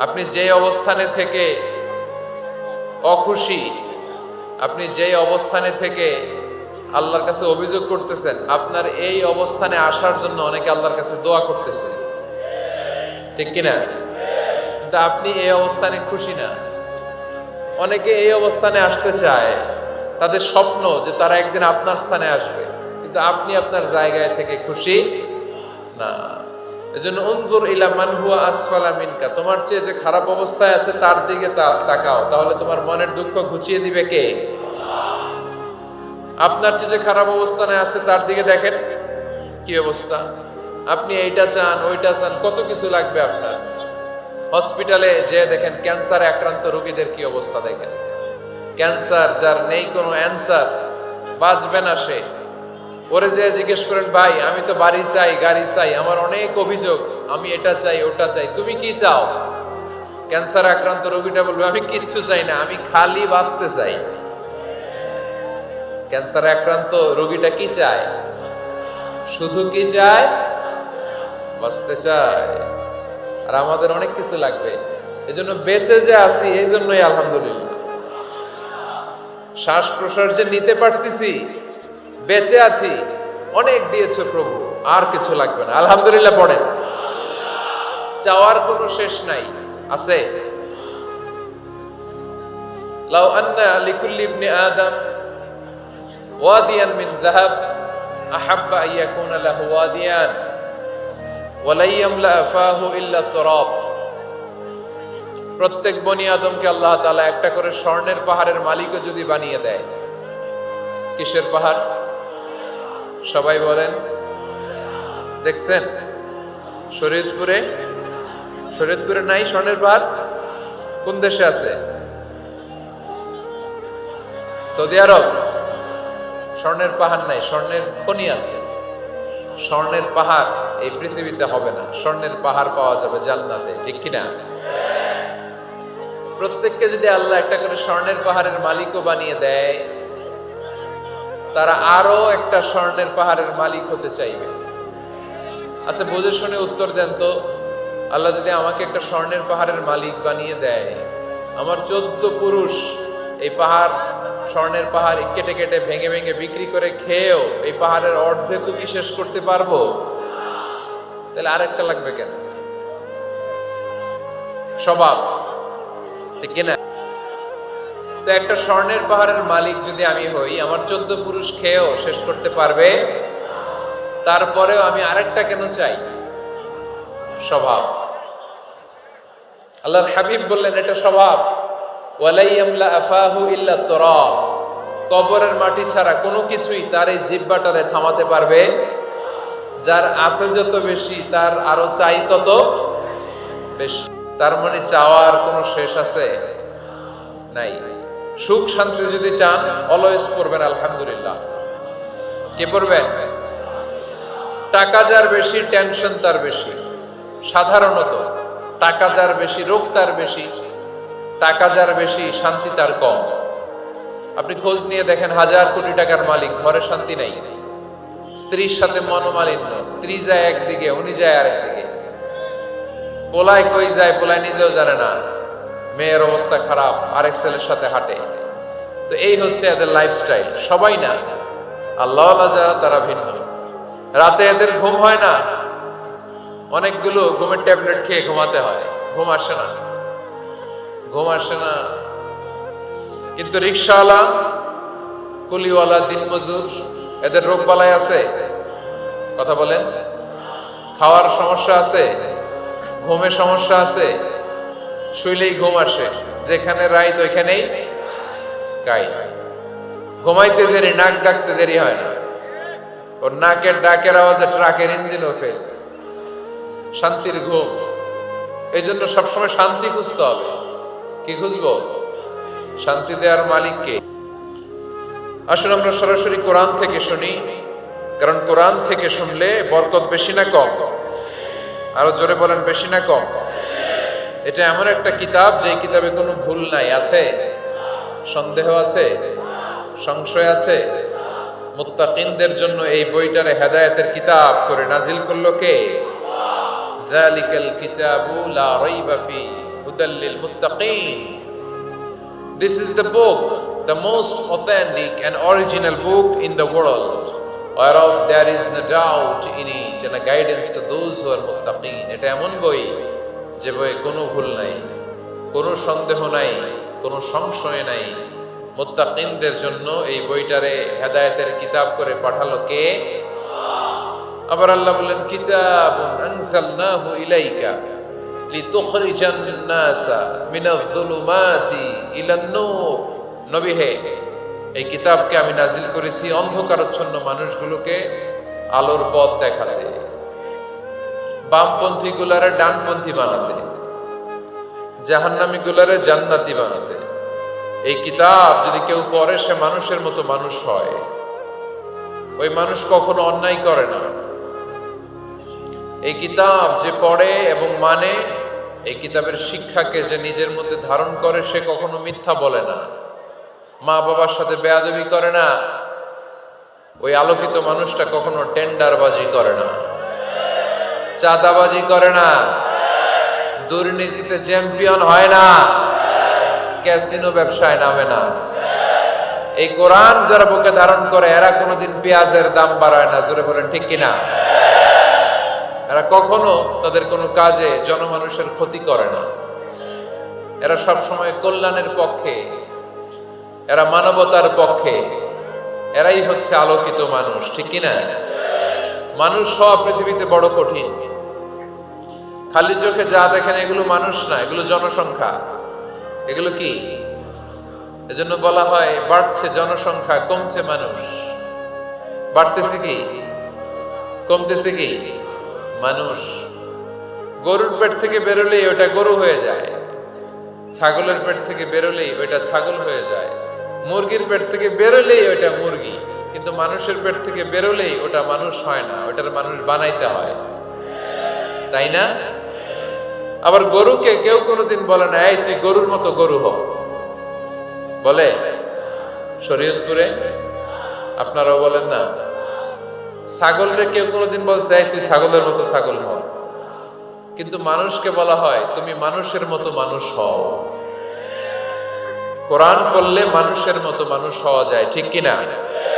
আপনি যে অবস্থানে থেকে অখুশি, আপনি যেই অবস্থানে থেকে আল্লাহর কাছে অভিযোগ করতেছেন, আপনার এই অবস্থানে আসার জন্য অনেকে আল্লাহর কাছে দোয়া করতেছে ঠিক কিনা? কিন্তু আপনি এই অবস্থানে খুশি না। অনেকে এই অবস্থানে আসতে চায়, তাদের স্বপ্ন যে তারা একদিন আপনার স্থানে আসবে। কিন্তু আপনি আপনার জায়গায় থেকে খুশি না। এজন্য উনজুর ইলা মান হুয়া আসফালা মিনকা, তোমার চেয়ে যে খারাপ অবস্থায় আছে তার দিকে তাকাও, তাহলে তোমার মনের দুঃখ ঘুচিয়ে দিবে কে? আপনার চেয়ে যে খারাপ অবস্থানে আছে তার দিকে দেখেন। কি অবস্থা? আপনি এইটা চান, ওইটা চান, কত কিছু লাগবে আপনার? হসপিটালে যে দেখেন ক্যান্সারে আক্রান্ত রোগীদের কি অবস্থা দেখেন। ক্যান্সার, যার নেই কোনো অ্যান্সার, বাঁচবে না সে। ওরে যে জিজ্ঞেস করেন, ভাই, আমি তো বাড়ি চাই, গাড়ি চাই, আমার অনেক অভিযোগ, আমি এটা চাই, ওটা চাই, তুমি কি চাও? ক্যান্সার আক্রান্ত রোগীটা বলবে, আমি কিচ্ছু চাই না, আমি খালি বাঁচতে চাই। ক্যান্সার আক্রান্ত রোগীটা কি চায়? শুধু কি চায়? বাঁচতে চায়। আর আমাদের অনেক কিছু লাগবে। এজন্য বেঁচে যে আছি এই জন্যই আলহামদুলিল্লাহ। শ্বাস প্রশ্বাস যে নিতে পারতেছি বেঁচে আছি, অনেক দিয়েছ প্রভু, আর কিছু লাগবে না। আলহামদুলিল্লাহ পড়েন। চাওয়ার কোনো শেষ নাই। আছে? আন্না লিকুল্লি ইবনি আদম ওয়াদিয়ান মিন যাহাব, আহাব্বা লাহু ওয়াদিয়ান ইল্লা প্রত্যেক বনি আদমকে আল্লাহ তাআলা একটা করে স্বর্ণের পাহাড়ের মালিকও যদি বানিয়ে দেয়, কিসের পাহাড়? সবাই বলেন। দেখছেন? শরীয়তপুরে? শরীয়তপুরে নাই স্বর্ণের পাহাড় কোন দেশে আছে? Saudi Arab? স্বর্ণের পাহাড় নাই, স্বর্ণের খনি আছে। স্বর্ণের পাহাড় এই পৃথিবীতে হবে না। স্বর্ণের পাহাড় পাওয়া যাবে জান্নাতে, ঠিক কিনা প্রত্যেককে যদি আল্লাহ একটা করে স্বর্ণের পাহাড়ের মালিকও বানিয়ে দেয় তারা আরও একটা স্বর্ণের পাহাড়ের মালিক হতে চাইবে। আচ্ছা বুঝে শুনে উত্তর দেন তো, আল্লাহ যদি আমাকে একটা স্বর্ণের পাহাড়ের মালিক বানিয়ে দেয়। আমার চোদ্দ পুরুষ এই পাহাড়, স্বর্ণের পাহাড় কেটে কেটে ভেঙে ভেঙে বিক্রি করে খেয়েও এই পাহাড়ের অর্ধেকও কি শেষ করতে পারব? তাহলে আরেকটা লাগবে কেন? স্বভাব, ঠিক কিনা? তো একটা স্বর্ণের পাহাড়ের মালিক যদি আমি হই, আমার চোদ্দ পুরুষ খেয়েও শেষ করতে পারবে? তারপরেও আমি আরেকটা কেন চাই? স্বভাব। আল্লাহর হাবিব বললেন, এটা স্বভাব। কবরের মাটি ছাড়া কোনো কিছুই তার এই জিব্বাটারে থামাতে পারবে? যার আছে যত বেশি, তার আরও চাই তত বেশি। তার মানে চাওয়ার কোনো শেষ আছে? নাই। সুখ শান্তি যদি চান, অলওয়েজ পড়বেন, আলহামদুলিল্লাহ। কে পড়বেন? টাকা যার বেশি, টেনশন তার বেশি। সাধারণত, টাকা যার বেশি, রোগ তার বেশি, টাকা যার বেশি, শান্তি তার কম। আপনি খোঁজ নিয়ে দেখেন, হাজার কোটি টাকার মালিক, ঘরে শান্তি নাই। স্ত্রীর সাথে মনোমালিন্য, স্ত্রী যায় একদিকে, উনি যায় আরেকদিকে। পোলায় কই যায়, পোলায় নিজেও জানে না। মেয়ের অবস্থা খারাপ, আরেক ছেলের সাথে হাঁটে। তো এই হচ্ছে এদের লাইফস্টাইল সবাই না। আল্লাহ যারা, তারা ভিন্ন। রাতে এদের ঘুম হয় না। অনেকগুলো ঘুমের ট্যাবলেট খেয়ে ঘুমাতে হয়। ঘুম আসে না। ঘুম আসে না। কিন্তু রিক্সাওয়ালা কুলিওয়ালা, দিনমজুর, এদের রোগ বালাই আছে। কথা বলেন? খাওয়ার সমস্যা আছে। ঘুমের সমস্যা আছে। শুইলেই ঘুম আসে। যেখানে রাইত, ওইখানেই গাই। ঘুমাইতে দেরি, নাক ডাকতে দেরি হয় না। ওর নাকের ডাকের আওয়াজে ট্রাকের ইঞ্জিনও ফেল শান্তির ঘুম। এই জন্য সবসময় শান্তি খুঁজতে হবে। কি খুঁজবো? শান্তি দেওয়ার মালিককে আসুন আমরা সরাসরি কোরআন থেকে শুনি। কারণ কোরআন থেকে শুনলে বরকত বেশি না কম? আরও জোরে বলেন, বেশি না কম? এটা এমন একটা কিতাব, যে কিতাবে কোনো ভুল নাই, আছে? সন্দেহ আছে? সংশয় আছে? মুত্তাকিনদের জন্য এই বইটারে হেদায়েতের কিতাব করে নাজিল করল কে? জালিকাল কিতাবু লা রাইবা ফি হুদাল্লিল মুত্তাকিন। This is the book the most authentic and original book in the world of there is in it and guidance to এটা এমন বই যে বইয়ে কোনো ভুল নাই, কোনো সন্দেহ নাই, কোনো সংশয় নাই, মুত্তাকিনদের জন্য এই বইটারে হেদায়েতের কিতাব করে পাঠালো কে? আবার আল্লাহ বললেন, কিতাবুন আনজালনাহু ইলাইকা লিতুখরিজান নাসা মিনাজ-যুলুমাতি ইলান-নূর। নবী হে, এই কিতাবকে আমি নাজিল করেছি অন্ধকারচ্ছন্ন মানুষগুলোকে আলোর পথ দেখাতে। বামপন্থী গুলারে ডানপন্থী বানাতে, জাহান্নামী গুলারে জান্নাতি বানাতে। এই কিতাব যদি কেউ পড়ে, সে মানুষের মতো মানুষ হয়। ওই মানুষ কখনো অন্যায় করে না। এই কিতাব যে পড়ে এবং মানে এই কিতাবের শিক্ষাকে যে নিজের মধ্যে ধারণ করে, সে কখনো মিথ্যা বলে না। মা বাবার সাথে বেয়াদবি করে না। ওই আলোকিত মানুষটা কখনো টেন্ডারবাজি করে না। চাঁদাবাজি করে না। দুর্নীতিতে চ্যাম্পিয়ন হয় না। ক্যাসিনো ব্যবসায় নামে না। এই কোরআন যারা বুকে ধারণ করে, এরা কোনোদিন পেঁয়াজের দাম বাড়ায় না। জোরে বলেন, ঠিক কিনা? এরা কখনো তাদের কোনো কাজে জনমানুষের ক্ষতি করে না। এরা সব সময় কল্যাণের পক্ষে। এরা মানবতার পক্ষে। এরাই হচ্ছে আলোকিত মানুষ, ঠিক কিনা? মানুষ হওয়া পৃথিবীতে বড় কঠিন। খালি চোখে যা দেখেন এগুলো মানুষ না, এগুলো জনসংখ্যা। এগুলো কি? এজন্য বলা হয়, বাড়ছে জনসংখ্যা, কমছে মানুষ। বাড়তেছে কি? কমতেছে কি? মানুষ। গরুর পেট থেকে বেরোলেই ওটা গরু হয়ে যায়। ছাগলের পেট থেকে বেরোলেই ওইটা ছাগল হয়ে যায়। মুরগির পেট থেকে বেরোলেই ওইটা মুরগি। কিন্তু মানুষের পেট থেকে বেরোলেই ওটা মানুষ হয় না, ওটার মানুষ বানাইতে হয়। তাই না? আবার গরুকে কেউ কোনোদিন বলে না, এই, তুই গরুর মতো গরু হ। বলে? শরীয়তপুরে? আপনারাও বলেন না। ছাগলরে কেউ কোনোদিন বলছে, এই, তুই ছাগলের মতো ছাগল হ। কিন্তু মানুষকে বলা হয়, তুমি মানুষের মতো মানুষ হও। কোরআন পড়লে মানুষের মতো মানুষ হওয়া যায়, ঠিক কিনা? এই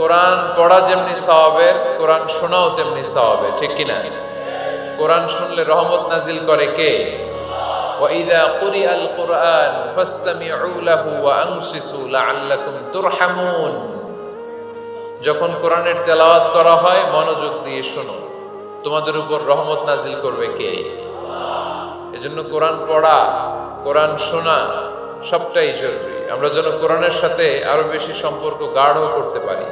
কোরআন পড়া যেমনি সওয়াবের কোরআন শোনাও তেমনি সওয়াবের ঠিক কিনা কোরআন শুনলে রহমত নাজিল করে কে وَإِذَا قُرِئَ الْقُرْآنُ فَاسْتَمِعُوا لَهُ وَأَنصِتُوا لَعَلَّكُمْ تُرْحَمُونَ যখন কোরআনের তেলাওয়াত করা হয় মনোযোগ দিয়ে শোনো তোমাদের উপর রহমত নাজিল করবে কে এজন্য কোরআন পড়া কোরআন শোনা সবটাই জরুরি আমরা যেন কোরআনের সাথে আরো বেশি সম্পর্ক গাঢ় করতে পারি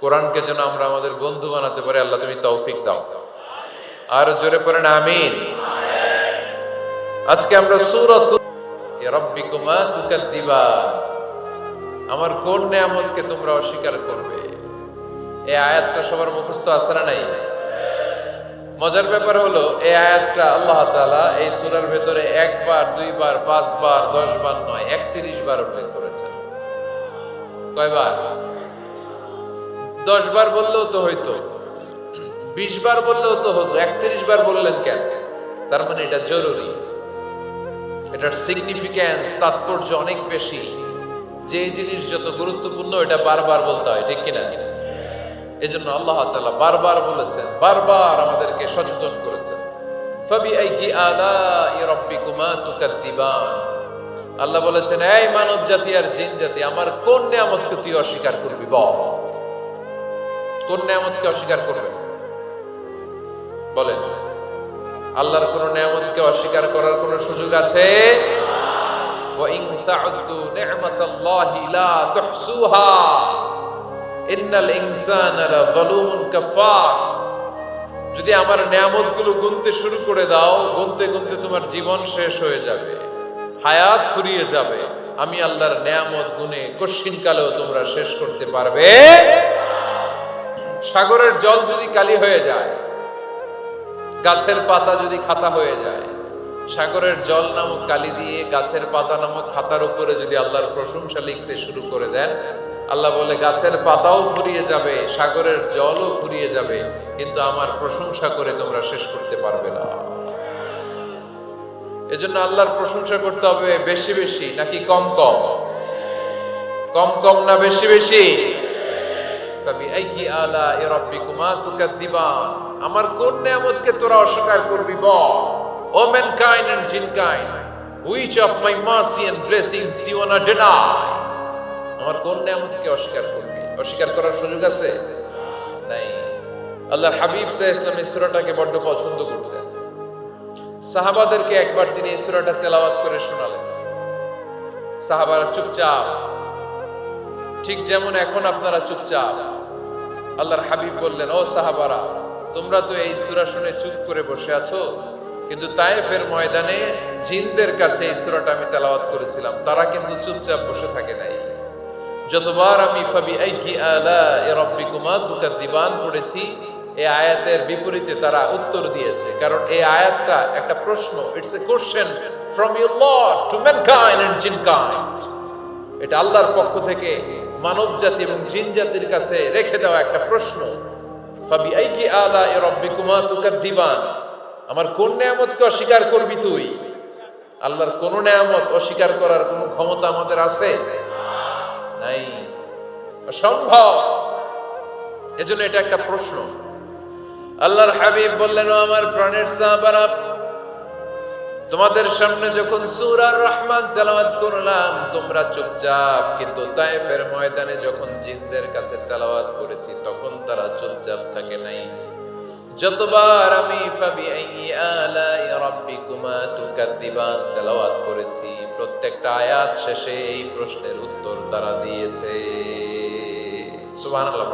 কোরআনকে যেন আমরা আমাদের বন্ধু বানাতে পারি, আল্লাহ তুমি তৌফিক দাও। আর জোরে পড়েন, আমিন। আজকে আমরা সুরত রব্বিকুমা তুকাদ্দিবা। আমার কোন নিয়ামতকে তোমরা অস্বীকার করবে? এই আয়াতটা সবার মুখস্থ আছে না নাই? মজার ব্যাপার হলো, এই আয়াতটা আল্লাহ তাআলা এই সূরার ভেতরে একবার, দুইবার, পাঁচবার দশ বার নয়, একত্রিশ বার উল্লেখ করেছেন। কয়বার? দশ বার বললেও তো হইতো। বিশ বার বললেও তো হতো। একত্রিশ বার বললেন কেন? তার মানে এটা জরুরি। এটার সিগনিফিক্যান্স তাৎপর্য অনেক বেশি। যে জিনিস যত গুরুত্বপূর্ণ, এটা বারবার বলতে হয়, ঠিক কিনা? এজন্য আল্লাহ তাআলা বারবার বলেছেন, বারবার আমাদেরকে সচেতন করেছেন। ফাবিআইকি আলাই রাব্বিকুমা তুকাজ্জিবান আল্লাহ বলেছেন, এই মানব জাতি আর জিন জাতি আমার কোন নিয়ামতকে তুই অস্বীকার করবি? বল। কোন নিয়ামতকে অস্বীকার করবে। বলেন, আল্লাহর কোন নিয়ামতকে অস্বীকার করার কোন সুযোগ আছে? যদি আমার নিয়ামতগুলো গুনতে শুরু করে দাও, গুনতে গুনতে তোমার জীবন শেষ হয়ে যাবে, হায়াত ফুরিয়ে যাবে। আমি আল্লাহর নিয়ামত গুনে কশিন কালেও তোমরা শেষ করতে পারবে। সাগরের জল যদি কালি হয়ে যায়, গাছের পাতা যদি খাতা হয়ে যায়, সাগরের জল নামক কালি দিয়ে গাছের পাতা নামক খাতার উপরে যদি আল্লাহর প্রশংসা লিখতে শুরু করে দেন, আল্লাহ বলে, গাছের পাতাও ফুরিয়ে যাবে, সাগরের জলও ফুরিয়ে যাবে, কিন্তু আমার প্রশংসা করে তোমরা শেষ করতে পারবে না। এজন্য আল্লাহর প্রশংসা করতে হবে বেশি বেশি, নাকি কম কম? কম কম না বেশি বেশি? ফাবিআইয়ি আলাই রাব্বিকুমা তুকাজ্জিবান আমার কোন নিয়ামতকে তোরা অস্বীকার করবি বল? O mankind and jinnkind which of my mercy and blessings you want deny আমার কোন নিয়ামতকে অস্বীকার করবি? অস্বীকার করার সুযোগ আছে? নাই। আল্লাহর হাবিব সাল্লাল্লাহু ইসলাম এই সূরাটাকে বড্ড পছন্দ করতেন। সাহাবাদেরকে একবার তিনি এই সূরাটা তেলাওয়াত করে শোনালেন। সাহাবারা চুপচাপ। ঠিক যেমন এখন আপনারা চুপচাপ। আল্লাহর হাবিব বললেন, ও সাহাবারা, তোমরা তো এই সুরা শুনে চুপ করে বসে আছো। কিন্তু তায়েফের ময়দানে জিনদের কাছে এই সূরাটা আমি তেলাওয়াত করেছিলাম। তারা কিন্তু চুপচাপ বসে থাকে নাই। যতবার আমি ফাবি আইকি আলা এ রব্বিকুমা তুকাজ্জিবান পড়েছি, এই আয়াতের বিপরীতে তারা উত্তর দিয়েছে। কারণ এই আয়াতটা একটা প্রশ্ন it's a question from your Lord to mankind and jinnkind. এটা আল্লাহর পক্ষ থেকে মানব জাতি এবং জিন জাতির কাছে রেখে দেওয়া একটা প্রশ্ন। এ রব্বিকুমা তুকাজ্জিবান আমার কোন নিয়ামতকে অস্বীকার করবি তুই? আল্লাহর কোন নিয়ামত অস্বীকার করার কোনো ক্ষমতা আমাদের আছে? নাই। অসম্ভব। এজন্য এটা একটা প্রশ্ন। আল্লাহর হাবিব বললেন আমার প্রাণের সাহাবারা তোমাদের সামনে যখন সূরার রহমান তেলাওয়াত করলাম, তোমরা চুপচাপ, কিন্তু তায়েফের ময়দানে যখন জিনদের কাছে তেলাওয়াত করেছি, তখন তারা চুপচাপ থাকে নাই যতবার আমি ফাবি আলাই রাব্বিকুমা তুকাদ্দিবান তেলাওয়াত করেছি, প্রত্যেকটা আয়াত শেষে এই প্রশ্নের উত্তর তারা দিয়েছে সুবহানাল্লাহ।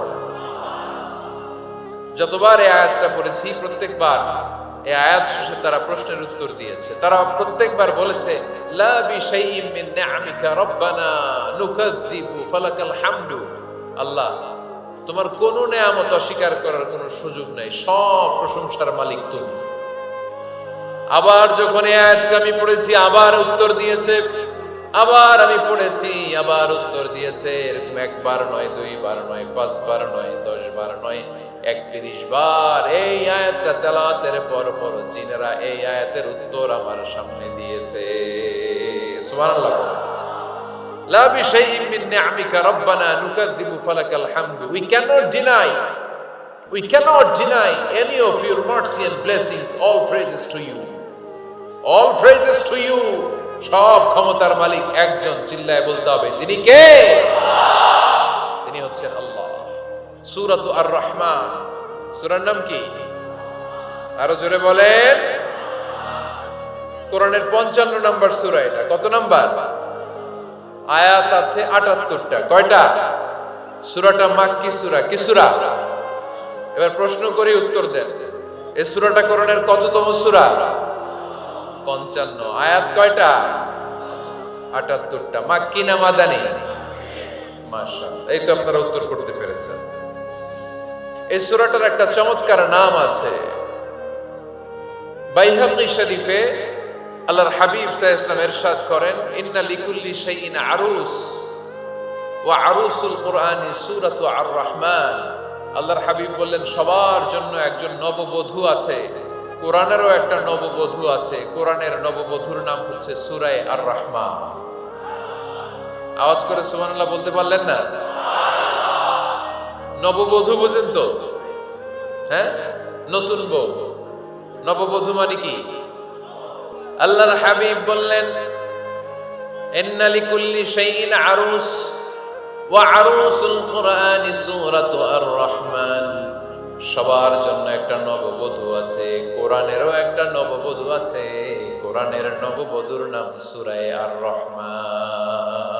যতবার এই আয়াতটা পড়েছি, প্রত্যেকবার এই আয়াত শেষে তারা প্রশ্নের উত্তর দিয়েছে। তারা প্রত্যেকবার বলেছে, লা মিন নিআমিকা রব্বানা ফালাকাল হামদু। আল্লাহ, তোমার অস্বীকার করার কোনো সুযোগ নাই, সব প্রশংসার মালিক তুমি। আবার যখন এই আয়াতটা আমি পড়েছি, আবার উত্তর দিয়েছে, আবার আমি পড়েছি, আবার উত্তর দিয়েছে, এরকম একবার নয়, দুইবার নয়, পাঁচবার নয় দশ বার নয়। একত্রিশ বার এই আয়াতটা তেলাতের পর পর জিনেরা এই আয়াতের উত্তর আমার সামনে দিয়েছে লা বিশাইইন মিন নিআমিকা রব্বানা নুকাযযিবু ফালাকাল হামদু we cannot deny cannot deny any of your mercy and. All praises to you. All praises to you. সব ক্ষমতার মালিক একজন, চিল্লায় বলতে হবে তিনি কে তিনি হচ্ছেন আল্লাহ সূরাত আর রহমান সূরার নাম কি? আরও জোরে বলেন। কোরআনের পঞ্চান্ন নম্বর সুরা এটা। কত নাম্বার? আয়াত আছে আটাত্তরটা। কয়টা? সুরাটা মাক্কি সুরা। কি সুরা? এবার প্রশ্ন করি, উত্তর দেন। এই সুরাটা করণের কততম সুরা? পঞ্চান্ন। আয়াত কয়টা? আটাত্তরটা। মাক্কি না মাদানি? মাশা এই তো আপনারা উত্তর করতে পেরেছেন। এই সুরাটার একটা চমৎকার নাম আছে। বাইহাকি শরীফে আল্লাহর হাবিব সাহ ইসলাম এরশাদ করেন, ইন্না লিকুল্লি শাইইন আরুস, ওয়া আরুসুল কোরআনি সূরাতু আর রহমান আল্লাহর হাবিব বললেন, সবার জন্য একজন নববধূ আছে, কোরআনেরও একটা নববধূ আছে, কোরআনের নববধূর নাম হচ্ছে সূরায়ে আর রহমান আওয়াজ করে সুবহানাল্লাহ বলতে পারলেন না? নববধূ বুঝেন তো? হ্যাঁ? নতুন বউ। নববধূ মানে কি? আল্লাহর হাবিব বললেন ইন্নালি কুল্লি শাইইন আরুস, ওয়া আরুসুল কুরআনি সূরাতু আর রহমান সবার জন্য একটা নববধূ আছে, কোরআনেরও একটা নববধূ আছে, কোরআনের নববধূর নাম সূরায়ে আর রহমান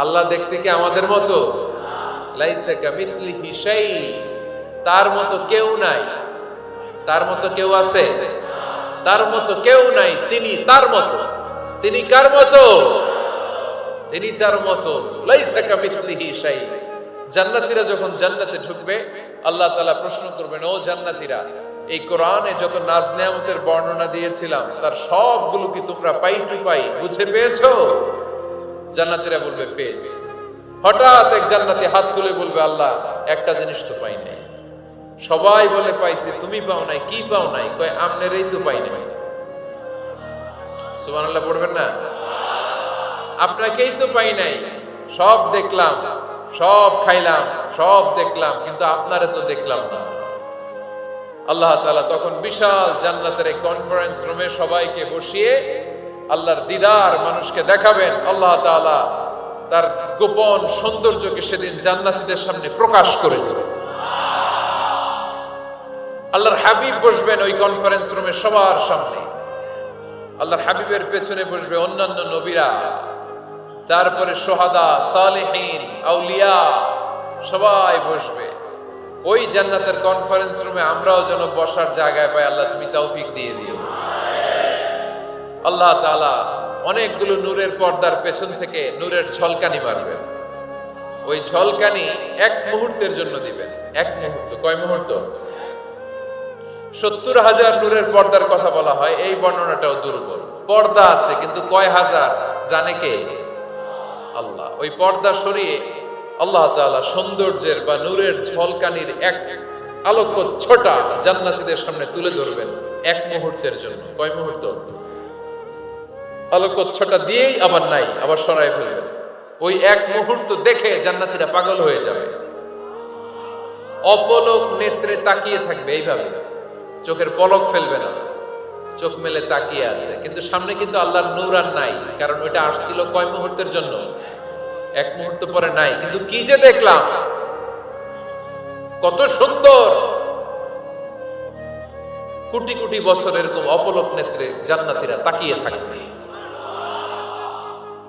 আল্লাহ দেখতে কি আমাদের মতো? তার মতো কেউ নাই। তার মতো কেউ আছে? তার মতো কেউ নাই, তিনি তার মতো। তিনি কার মতো? তিনি তার মতো। জান্নাতীরা যখন জান্নাতে ঢুকবে, আল্লাহ তালা প্রশ্ন করবেন, ও জান্নাতীরা, এই কোরআনে যত নাজ বর্ণনা দিয়েছিলাম, তার সবগুলো কি তোমরা পাই টু পাই বুঝে পেয়েছ? জান্নাতীরা বলবে, পেয়েছি। হঠাৎ এক জান্নাতি হাত তুলে বলবে, আল্লাহ, একটা জিনিস তো পাই নাই। সবাই বলে, পাইছি, তুমি পাও নাই, কি পাও নাই? কয়, আমনেরই তো পাই নাই। সুবহানাল্লাহ, পড়বেন না? আপনাকেই তো পাই নাই। সব দেখলাম, সব খাইলাম, সব দেখলাম, কিন্তু আপনারে তো দেখলাম না। আল্লাহ তাআলা তখন বিশাল জান্নাতের এই কনফারেন্স রুমে সবাইকে বসিয়ে আল্লাহর দিদার মানুষকে দেখাবেন, আল্লাহ তাআলা তার গোপন সৌন্দর্যকে সেদিন জান্নাতীদের সামনে প্রকাশ করে দেবেন। আল্লাহর হাবিব বসবেন ওই কনফারেন্স রুমে সবার সামনে। আল্লাহর হাবিবের পেছনে বসবে অন্যান্য নবীরা। তারপরে সোহাদা, সালেহীন, আউলিয়া সবাই বসবে। ওই জান্নাতের কনফারেন্স রুমে আমরাও যেন বসার জায়গায় পাই, আল্লাহ তুমি তৌফিক দিয়ে দিও। আল্লাহ তাআলা অনেকগুলো নূরের পর্দার পেছন থেকে নূরের ঝলকানি মারবেন। ওই ঝলকানি এক মুহূর্তের জন্য দিবেন। এক মুহূর্ত। কয় মুহূর্ত? সত্তর হাজার নূরের পর্দার কথা বলা হয়, এই বর্ণনাটাও দুর্বল। পর্দা আছে, কিন্তু কয় হাজার? জানে কে? আল্লাহ। ওই পর্দা সরিয়ে আল্লাহ তাআলা সৌন্দর্যের বা নূরের ঝলকানির এক আলোক ছোটা জান্নাতীদের সামনে তুলে ধরবেন এক মুহূর্তের জন্য। কয় মুহূর্ত? আলোকচ্ছটা দিয়েই আবার নাই, আবার সরাই ফেলবে ওই এক মুহূর্ত দেখে জান্নাতীরা পাগল হয়ে যাবে। অপলক নেত্রে তাকিয়ে থাকবে, এইভাবে। চোখের পলক ফেলবে না। চোখ মেলে তাকিয়ে আছে। কিন্তু সামনে কিন্তু আল্লাহর নূর আর নাই, কারণ ওইটা আসছিল কয় মুহূর্তের জন্য? এক মুহূর্ত পরে নাই। কিন্তু কি যে দেখলাম? কত সুন্দর! কোটি কোটি বছর এরকম অপলক নেত্রে জান্নাতীরা তাকিয়ে থাকবে।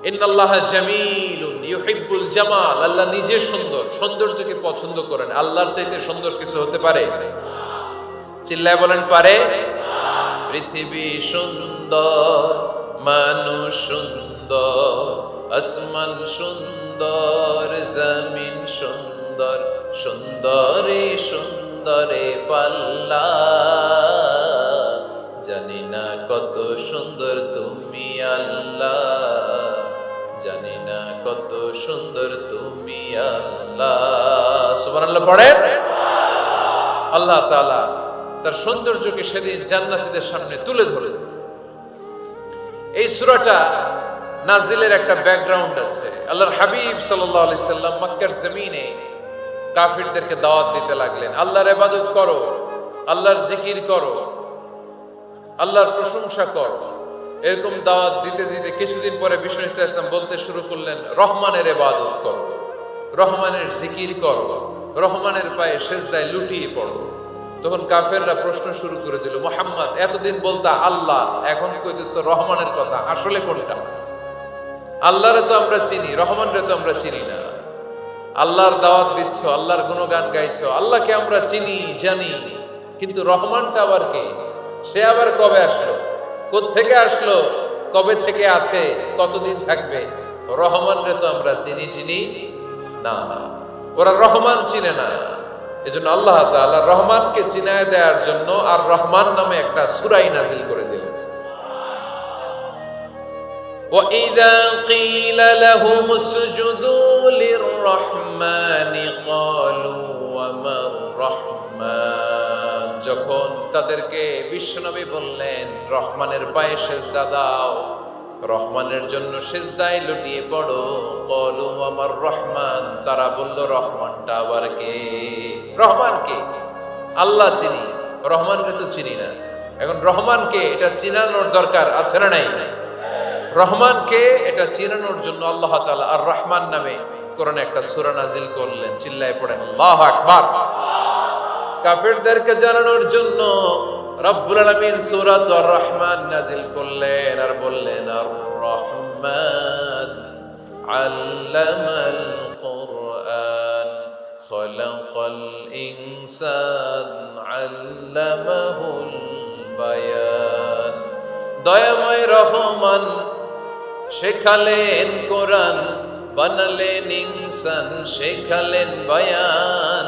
ইন্নাল্লাহ জামিলুন ইউহিব্বুল জামাল, আল্লাহ নিজে সুন্দর, সৌন্দর্যকে পছন্দ করেন। আল্লাহর চাইতে সুন্দর কিছু হতে পারে? চিল্লায় বলেন, পারে? পৃথিবী সুন্দর, মানুষ সুন্দর, আসমান সুন্দর, জমিন সুন্দর, সুন্দরে সুন্দরে পাল্লা। সুন্দর তুমি আল্লাহ। সুবহানাল্লাহ পড়েন? আল্লাহ তাআলা তার সৌন্দর্যকে সেদিন জান্নাতীদের সামনে তুলে ধরে এই সূরাটা নাজিলের একটা ব্যাকগ্রাউন্ড আছে। আল্লাহর হাবিব সাল্লাল্লাহু আলাইহি সাল্লাম মক্কার জমিনে কাফিরদেরকে দাওয়াত দিতে লাগলেন। আল্লাহর ইবাদত করো, আল্লাহর জিকির করো, আল্লাহর প্রশংসা করো। এরকম দাওয়াত দিতে দিতে কিছুদিন পরে বিষ্ণু ইসলাম বলতে শুরু করলেন, রহমানের ইবাদত করো, রহমানের জিকির করো, রহমানের পায়ে সেজদায় লুটিয়ে পড়ো। তখন কাফেররা প্রশ্ন শুরু করে দিল, মোহাম্মদ, এতদিন বলতা আল্লাহ, এখন কইতেছ রহমানের কথা, আসলে কোনটা? আল্লাহরে তো আমরা চিনি, রহমানরে তো আমরা চিনি না। আল্লাহর দাওয়াত দিচ্ছ, আল্লাহর গুণগান গাইছো, আল্লাহকে আমরা চিনি, জানি, কিন্তু রহমানটা আবার কে? সে আবার কবে আসলো? থেকে আসলো কবে থেকে আছে কতদিন থাকবে রহমান রে তো আমরা চিনি চিনি না ওরা রহমান চিনে না এজন্য আল্লাহ তাআলা রহমানকে চিনায় দেওয়ার জন্য আর রহমান নামে একটা সুরাই নাজিল করে দিলেন وإذا قيل لهم اسجدوا للرحمن قالوا وما الرحمن যখন তাদেরকে বিশ্বনবী বললেন, রহমানের পায়ে সেজদা দাও। রহমানের জন্য সেজদায় লুটিয়ে পড়ো। কলু, আমার রহমান। তারা বলল, রহমানটা আবার কে? রহমান কে? আল্লাহ চিনি। রহমানকে তো চিনি না। এখন রহমানকে এটা চিনানোর দরকার আছে না নাই? রহমানকে এটা চিনানোর জন্য আল্লাহ তালা আর রহমান নামে কোরআনে একটা সূরা নাজিল করলেন। চিল্লায় পড়েন, আল্লাহ আকবার। কাফেরদেরকে জানানোর জন্য রব্বুল আলামিন সূরাত রহমান নাজিল করলেন আর বললেন আর রহমান আল্লামাল কুরআন, খলাকাল ইনসান আল্লামাহুল বায়ান। দয়াময় রহমান, শেখালেন কোরআন, বানালেন ইনসান, শেখালেন বয়ান।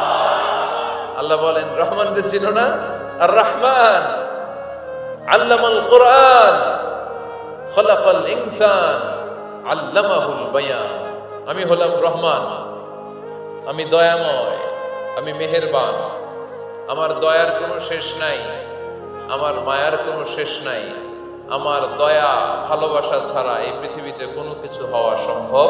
আল্লাহ বলেন, রহমান কে চিনো না। আর রহমান, আল্লামাল কোরআন, খলাকাল ইনসান, আল্লামাহুল বায়ান। আমি হলাম রহমান, আমি দয়াময়, আমি মেহেরবান। আমার দয়ার কোনো শেষ নাই, আমার মায়ার কোনো শেষ নাই। আমার দয়া, ভালোবাসা ছাড়া এই পৃথিবীতে কোনো কিছু হওয়া সম্ভব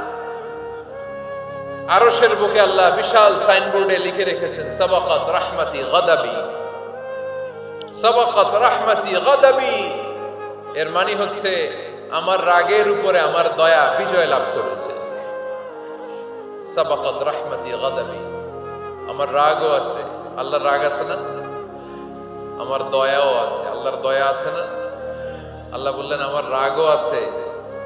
আরশের বুকে আল্লাহ বিশাল সাইনবোর্ডে লিখে রেখেছেন, সাবাকাত রাহমাতি গাদাবি। সাবাকাত রাহমাতি গাদাবি। এর মানে হচ্ছে, আমার রাগের উপরে আমার দয়া বিজয় লাভ করেছে। সাবাকাত রাহমাতি গাদাবি। আমার রাগও আছে। আল্লাহর রাগ আছে না? আমার দয়াও আছে। আল্লাহর দয়া আছে না? আল্লাহ বললেন, আমার রাগও আছে।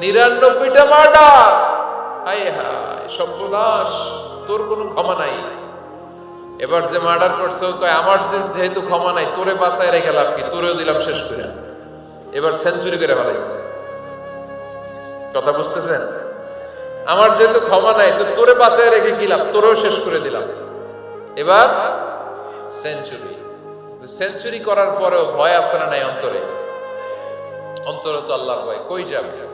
নিরানব্বইটা মার্ডার। হায় সর্বনাশ, তোর কোনো ক্ষমা নাই। এবার যে মার্ডার করছে আমার যেহেতু ক্ষমা নাই, তোরে বাঁচায় রেখে লাভ কি? তোরেও দিলাম শেষ করে এবার সেঞ্চুরি করে ফেলাইছে। কথা বুঝতেছেন? আমার যেহেতু ক্ষমা নাই, তো তোরে বাঁচায় রেখে কি লাভ? তোরেও শেষ করে দিলাম। এবার সেঞ্চুরি। সেঞ্চুরি করার পরেও ভয় আছে না নাই অন্তরে? অন্তরে তো আল্লাহর ভয়। কই যাবে?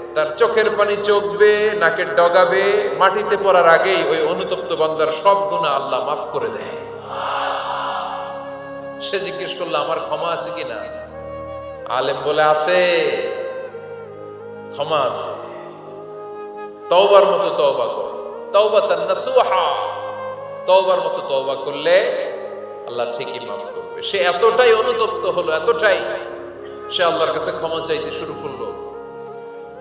তার চোখের পানি চোখবে নাকের ডগাবে, মাটিতে পড়ার আগেই ওই অনুতপ্ত বান্দার সব গুণা আল্লাহ মাফ করে দেয়। সে জিজ্ঞেস করল, আমার ক্ষমা আছে কিনা? আলেম বলে, আছে। ক্ষমা আছে। তওবার মতো তওবা কর। তওবা তান নাসুহা তওবার মতো তওবা করলে আল্লাহ ঠিকই মাফ করবে। সে এতটাই অনুতপ্ত হলো, এতটাই। সে আল্লাহর কাছে ক্ষমা চাইতে শুরু করল।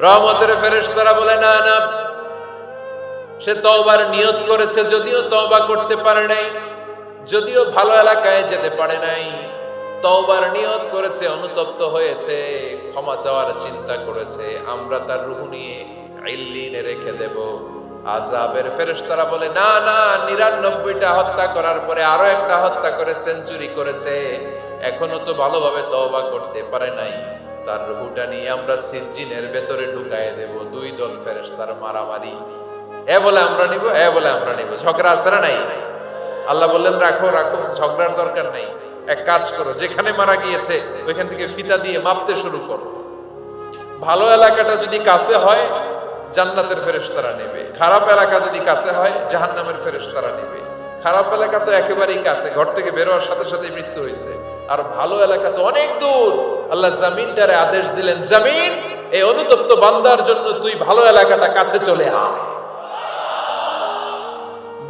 রহমতের ফেরেশতারা বলে, না না, সে তওবার নিয়ত করেছে, যদিও তওবা করতে পারে নাই, যদিও ভালো এলাকায় যেতে পারে নাই। তওবার নিয়ত করেছে, অনুতপ্ত হয়েছে, ক্ষমা চাওয়ার চিন্তা করেছে, আমরা তার রুহ নিয়ে ইল্লিনে রেখে দেব। আজাবের ফেরেশতারা বলে, না না, নিরানব্বইটা হত্যা করার পরে আরও একটা হত্যা করে সেঞ্চুরি করেছে, এখনও তো ভালোভাবে তওবা করতে পারে নাই। তার রুহুটা নিয়ে আমরা সিজিনের ভেতরে ঢুকায় দেব। দুই দল ফেরেশতার মারামারি। এ বলে আমরা নিব, এ বলে আমরা নিব। ঝগড়া আছে না নাই? আল্লাহ বললেন, রাখো রাখো, ঝগড়ার দরকার নেই। এক কাজ করো, যেখানে মারা গিয়েছে, ওইখান থেকে ফিতা দিয়ে মাপতে শুরু করো। ভালো এলাকাটা যদি কাছে হয়, জান্নাতের ফেরেশতারা নেবে। খারাপ এলাকা যদি কাছে হয়, জাহান্নামের ফেরেশতারা নেবে। খারাপ এলাকা তো একেবারেই কাছে, ঘর থেকে বেরোয়ার সাথে সাথে মৃত্যু হয়েছে। আর ভালো এলাকা তো অনেক দূর। আল্লাহ জামিনটারে আদেশ দিলেন, জামিন, এই অনুতপ্ত বান্দার জন্য তুই ভালো এলাকাটা কাছে চলে আয়।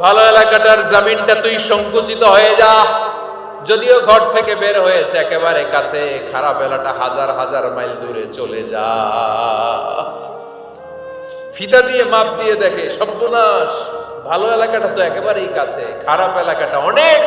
ভালো এলাকাটার জামিনটা তুই সংকুচিত হয়ে যা। যদিও ঘর থেকে বের হয়েছে, একেবারে কাছে, খারাপ এলাটা হাজার হাজার মাইল দূরে চলে যা। ফিতা দিয়ে মাপ দিয়ে দেখে, সর্বনাশ। ভালো এলাকাটা তো একেবারেই কাছে খারাপ এলাকাটা অনেক